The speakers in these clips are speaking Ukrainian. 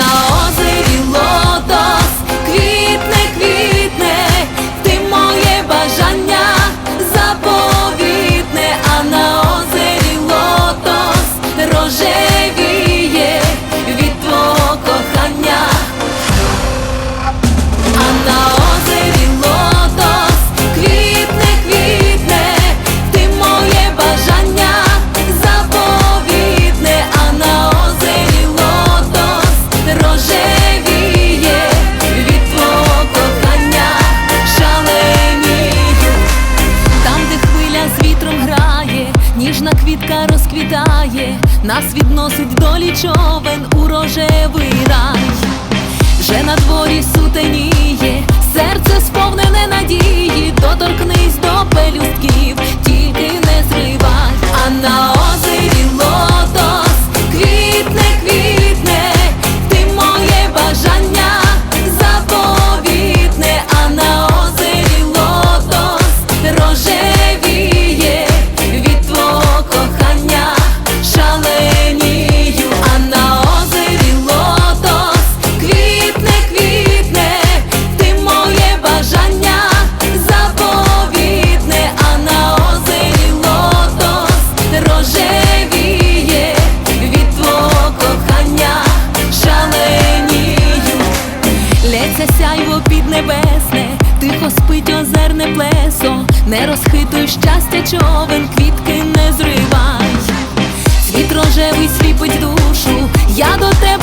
now квітка розквітає, нас відносить долі човен у рожевий рай, вже на дворі сутеніє, серце сповнене надії, доторкнись до пелюстків, тільки не зрива. не розхитуй щастя, човен, квітки не зривай, світ рожевий сліпить душу, я до тебе.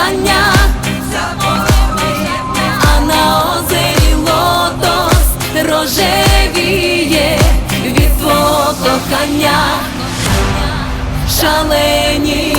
бажання, а на озері лотос рожевіє від твого кохання, шаленію.